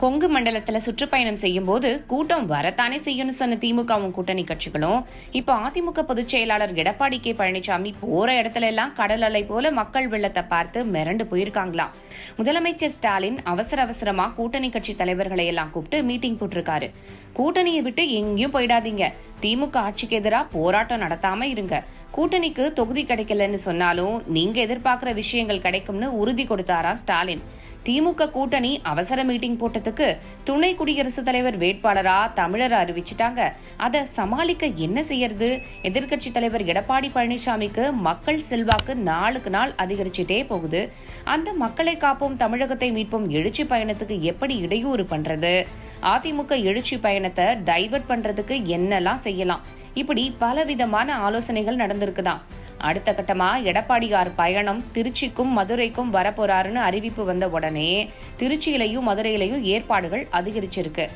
கொங்கு மண்டலத்துல சுற்றுப்பயணம் செய்யும் போது கூட்டம் வரத்தானே செய்யணும் சொன்ன திமுகவும் கூட்டணி கட்சிகளும். இப்ப அதிமுக பொதுச் செயலாளர் எடப்பாடி கே பழனிசாமி போற இடத்துல எல்லாம் கடல் அலை போல மக்கள் வெள்ளத்தை பார்த்து மிரண்டு போயிருக்காங்களாம் முதலமைச்சர் ஸ்டாலின் அவசர அவசரமா கூட்டணி கட்சி தலைவர்களை எல்லாம் கூப்பிட்டு மீட்டிங் போட்டிருக்காரு. கூட்டணியை விட்டு எங்கேயும் போயிடாதீங்க. திமுக ஆட்சிக்கு எதிராக போராட்டம் நடத்தாம இருங்க. கூட்டணிக்கு தொகுதி கிடைக்கலன்னு சொன்னாலும் நீங்க எதிர்பார்க்கிற விஷயங்கள் கிடைக்கும்னு உறுதி கொடுத்தாரா ஸ்டாலின்? திமுக கூட்டணி அவசர மீட்டிங் போட்டது போட்டதுக்கு துணை குடியரசுத் தலைவர் வேட்பாளரா தமிழர் அறிவிச்சிட்டாங்க. அதை சமாளிக்க என்ன செய்யறது? எதிர்க்கட்சி தலைவர் எடப்பாடி பழனிசாமிக்கு மக்கள் செல்வாக்கு நாளுக்கு நாள் அதிகரிச்சுட்டே போகுது. அந்த மக்களை காப்போம் தமிழகத்தை மீட்போம் எழுச்சி பயணத்துக்கு எப்படி இடையூறு பண்றது? அதிமுக எழுச்சி பயணத்தை டைவர்ட் பண்றதுக்கு என்னெல்லாம் செய்யலாம்? இப்படி பலவிதமான ஆலோசனைகள் நடந்திருக்குதான். அடுத்த கட்டமா எடப்பாடியார் பயணம் திருச்சிக்கும் மதுரைக்கும் வரப்போறாருன்னு அறிவிப்பு வந்த உடனே திருச்சியிலையும் மதுரையிலையும் ஏற்பாடுகள் அதிகரிச்சிருக்கு.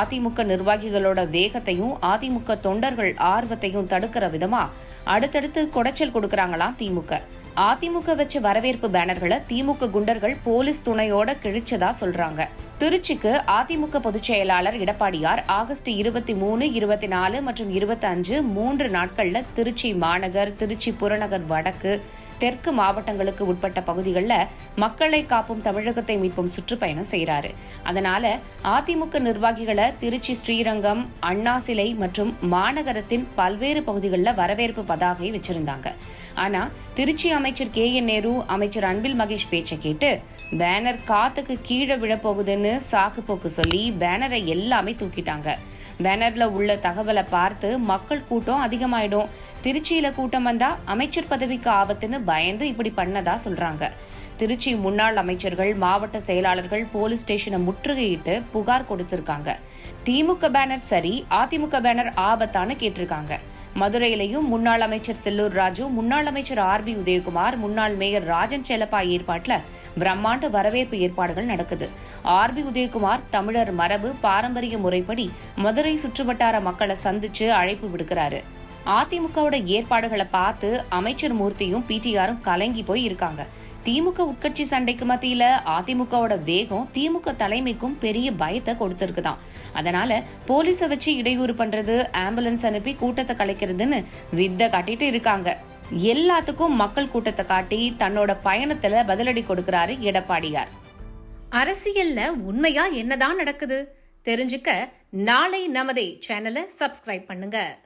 அதிமுக நிர்வாகிகளோட வேகத்தையும் அதிமுக தொண்டர்கள் ஆர்வத்தையும் தடுக்கிற விதமா அடுத்தடுத்து குடைச்சல் கொடுக்கறாங்களாம் திமுக. அதிமுக வச்ச வரவேற்பு பேனர்களை திமுக குண்டர்கள் போலீஸ் துணையோட கிழிச்சதா சொல்றாங்க. திருச்சிக்கு அதிமுக பொதுச் செயலாளர் எடப்பாடியார் ஆகஸ்ட் இருபத்தி மூணு இருபத்தி நாலு மற்றும் இருபத்தி அஞ்சு மூன்று நாட்கள்ல திருச்சி மாநகர் திருச்சி புறநகர் வடக்கு தெற்கு மாவட்டங்களுக்கு உட்பட்ட பகுதிகளில் மக்களை காப்பும் தமிழகத்தை மீட்பும் சுற்றுப்பயணம் செய்கிறாரு. அதனால அதிமுக நிர்வாகிகளை திருச்சி ஸ்ரீரங்கம் அண்ணா சிலை மற்றும் மாநகரத்தின் பல்வேறு பகுதிகளில் வரவேற்பு பதாகை வச்சிருந்தாங்க. ஆனா திருச்சி அமைச்சர் கே. என். நேரு அமைச்சர் அன்பில் மகேஷ் பேச்சை கேட்டு பேனர் காத்துக்கு கீழே விழப்போகுதுன்னு சாக்கு போக்கு சொல்லி பேனரை எல்லாமே தூக்கிட்டாங்க. பேனர்ல உள்ள தகவலை பார்த்து மக்கள் கூட்டம் அதிகமாயிடும். திருச்சியில கூட்டம் வந்தா அமைச்சர் பதவிக்கு ஆபத்துன்னு பயந்து இப்படி பண்ணதா சொல்றாங்க. திருச்சி முன்னாள் அமைச்சர்கள் மாவட்ட செயலாளர்கள் போலீஸ் ஸ்டேஷனை முற்றுகையிட்டு புகார் கொடுத்திருக்காங்க. திமுக பேனர் சரி அதிமுக பேனர் ஆபத்தான்னு கேட்டிருக்காங்க. மதுரையிலையும் முன்னாள் அமைச்சர் செல்லூர் ராஜு முன்னாள் அமைச்சர் ஆர் பி உதயகுமார் முன்னாள் மேயர் ராஜன் செல்லப்பா ஏற்பாட்டில் பிரம்மாண்ட வரவேற்பு ஏற்பாடுகள் நடக்குது. ஆர் பி உதயகுமார் தமிழர் மரபு பாரம்பரிய முறைப்படி மதுரை சுற்றுவட்டார மக்களை சந்திச்சு அழைப்பு விடுக்கிறாரு. அதிமுகவோட ஏற்பாடுகளை பார்த்து அமைச்சர் மூர்த்தியும் பிடிஆரும் கலங்கி போய் இருக்காங்க. திமுக உட்கட்சி சண்டைக்கு மத்தியில அதிமுகவோட வேகம் திமுக தலைமைக்கும் பெரிய பயத்தை கொடுத்துருக்குதான். அதனால போலீஸை வச்சு இடையூறு பண்றது ஆம்புலன்ஸ் அனுப்பி கூட்டத்தை கலைக்கிறதுன்னு வித்த காட்டிட்டு இருக்காங்க. எல்லாத்துக்கும் மக்கள் கூட்டத்தை காட்டி தன்னோட பயணத்துல பதிலடி கொடுக்கிறாரு எடப்பாடியார். அரசியல்ல உண்மையா என்னதான் நடக்குது? தெரிஞ்சுக்க நாளை நமதே சேனலை சப்ஸ்கிரைப் பண்ணுங்க.